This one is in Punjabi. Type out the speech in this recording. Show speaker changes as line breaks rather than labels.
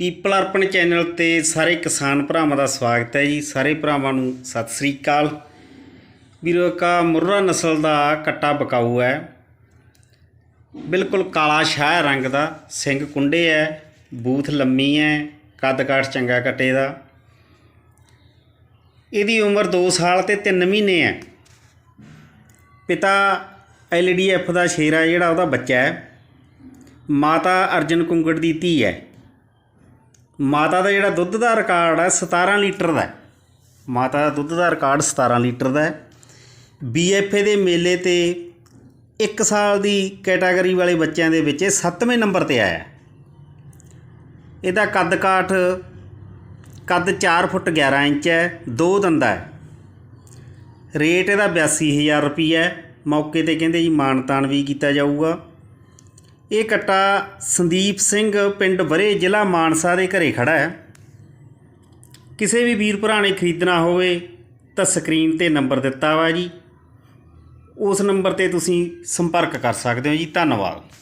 ਪੀਪਲ ਅਰਪਣ ਚੈਨਲ ਤੇ ਸਾਰੇ ਕਿਸਾਨ ਭਰਾਵਾਂ ਦਾ ਸਵਾਗਤ ਹੈ ਜੀ। ਸਾਰੇ ਭਰਾਵਾਂ ਨੂੰ ਸਤਿ ਸ੍ਰੀ ਅਕਾਲ। ਵੀਰੋ ਕਾ ਮੁਰਰਾ ਨਸਲ ਦਾ ਕੱਟਾ ਬਕਾਊ ਹੈ। ਬਿਲਕੁਲ ਕਾਲਾ ਸ਼ਾਹ ਰੰਗ ਦਾ, ਸਿੰਘ ਕੁੰਡੇ ਹੈ, ਬੂਥ ਲੰਮੀ ਹੈ ਕੱਦ ਕਾਠ ਚੰਗਾ ਕੱਟੇ ਦਾ। ਇਹਦੀ ਉਮਰ 2 ਸਾਲ ਤੇ 3 ਮਹੀਨੇ ਹੈ। ਪਿਤਾ ਐਲਡੀਐਫ ਦਾ ਸ਼ੇਰਾ ਜਿਹੜਾ ਉਹਦਾ ਬੱਚਾ ਹੈ। ਮਾਤਾ ਅਰਜਨ ਕੁੰਗੜ ਦੀ ਧੀ ਹੈ। ਮਾਤਾ ਦਾ ਜਿਹੜਾ ਦੁੱਧ ਦਾ ਰਿਕਾਰਡ ਹੈ 17 ਲੀਟਰ ਦਾ ਮਾਤਾ ਦਾ ਦੁੱਧ ਦਾ ਰਿਕਾਰਡ 17 ਲੀਟਰ ਦਾ ਹੈ। ਬੀਐਫਏ ਦੇ ਮੇਲੇ ਤੇ 1 ਸਾਲ ਦੀ ਕੈਟਾਗਰੀ ਵਾਲੇ ਬੱਚਿਆਂ ਦੇ ਵਿੱਚ ਇਹ 7ਵੇਂ ਨੰਬਰ ਤੇ ਆਇਆ ਇਹਦਾ ਕੱਦ ਕਾਠ ਕੱਦ 4 ਫੁੱਟ 11 ਇੰਚ ਹੈ, ਦੋ ਦੰਦਾ ਹੈ। ਰੇਟ ਇਹਦਾ 82000 ਰੁਪਈਆ ਮੌਕੇ ਤੇ ਕਹਿੰਦੇ ਜੀ ਮਾਨਤਾਨ ਵੀ ਕੀਤਾ ਜਾਊਗਾ। ਇਹ ਕੱਟਾ ਸੰਦੀਪ ਸਿੰਘ ਪਿੰਡ ਬਰੇ ਜ਼ਿਲ੍ਹਾ ਮਾਨਸਾ ਦੇ ਘਰੇ ਖੜਾ ਹੈ। ਕਿਸੇ ਵੀ ਵੀਰ ਭਰਾ ਨੇ ਖਰੀਦਣਾ ਹੋਵੇ ਤਾਂ ਸਕਰੀਨ ਤੇ ਨੰਬਰ ਦਿੱਤਾ ਵਾ ਜੀ। ਉਸ ਨੰਬਰ ਤੇ ਤੁਸੀਂ ਸੰਪਰਕ ਕਰ ਸਕਦੇ ਹੋ ਜੀ। ਧੰਨਵਾਦ।